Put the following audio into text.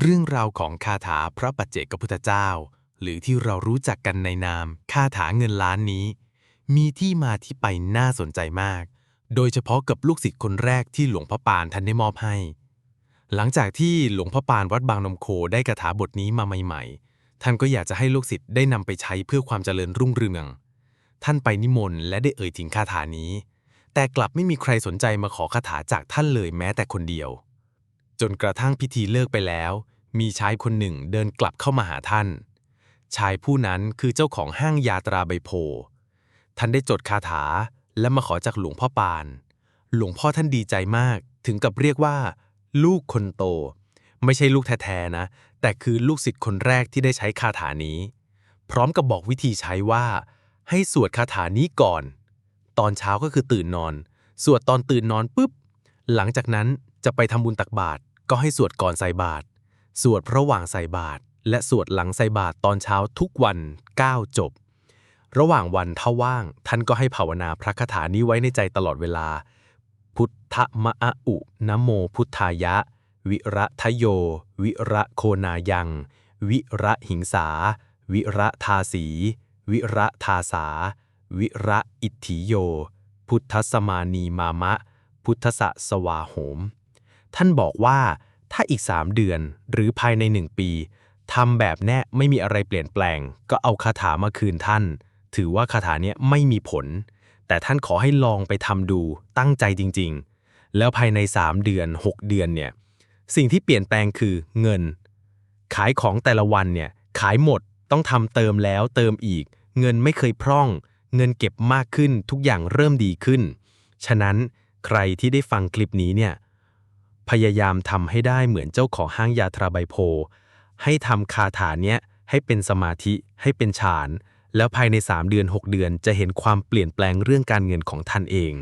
เรื่องราวของคาถาพระปัจเจกพุทธเจ้า หรือที่เรารู้จักกันในนามคาถาเงินล้านนี้ มีที่มาที่ไปน่าสนใจมาก โดยเฉพาะกับลูกศิษย์คนแรกที่หลวงพ่อปานท่านได้มอบให้ หลังจากที่หลวงพ่อปานวัดบางนมโคได้คาถาบทนี้มาใหม่ๆ ท่านก็อยากจะให้ลูกศิษย์ได้นำไปใช้เพื่อความเจริญรุ่งเรือง ท่านไปนิมนต์และได้เอ่ยถึงคาถานี้ แต่กลับไม่มีใครสนใจมาขอคาถาจากท่านเลยแม้แต่คนเดียว จนกระทั่งพิธีเลิกไปแล้ว มีชายคนหนึ่งเดินกลับเข้ามาหาท่าน ชายผู้นั้นคือเจ้าของห้างยาตราใบโพธิ์ท่านได้จดคาถาและมาขอจากหลวงพ่อปาน หลวงพ่อท่านดีใจมาก ถึงกับเรียกว่า ลูกคนโต ไม่ใช่ลูกแท้ๆนะ แต่คือลูกศิษย์คนแรกที่ได้ใช้คาถานี้ พร้อมกับบอกวิธีใช้ว่า ให้สวดคาถานี้ก่อน ตอนเช้าก็คือตื่นนอน สวดตอนตื่นนอนปุ๊บ หลังจากนั้นจะไปทำบุญตักบาตร ก็ให้สวดก่อนใส่บาตรสวดระหว่างใส่บาตรและสวดหลังใส่บาตรตอนเช้าทุกวัน 9 จบ ระหว่างวันถ้าว่าง ท่านก็ให้ภาวนาพระคาถานี้ไว้ในใจตลอดเวลา พุทธมะอุนะโมพุทธายะ วิระทะโย วิระโคนายัง วิระหิงสา วิระทาสี วิระทาสา วิระอิทธิโย พุทธสมานีมามะ พุทธสสวาโหม ท่านบอกว่าถ้าอีก 3 เดือนหรือภายใน 1 ปีทำแบบแน่ไม่มีอะไรเปลี่ยนแปลง ก็เอาคาถามาคืนท่าน ถือว่าคาถาเนี้ยไม่มีผล แต่ท่านขอให้ลองไปทำดูตั้งใจจริง ๆ แล้วภายใน 3 เดือน 6 เดือนเนี่ยสิ่งที่เปลี่ยนแปลงคือเงิน ขายของแต่ละวันเนี่ยขายหมดต้องทำเติมแล้วเติมอีก เงินไม่เคยพร่อง เงินเก็บมากขึ้นทุกอย่างเริ่มดีขึ้น ฉะนั้นใครที่ได้ฟังคลิปนี้เนี่ย พยายามทำให้ได้เหมือนเจ้าของห้างยาตราใบโพ ให้ทำคาถาเนี้ยให้เป็นสมาธิให้เป็นฌาน แล้วภายใน 3 เดือน 6 เดือนจะเห็นความเปลี่ยนแปลงเรื่องการเงินของท่านเอง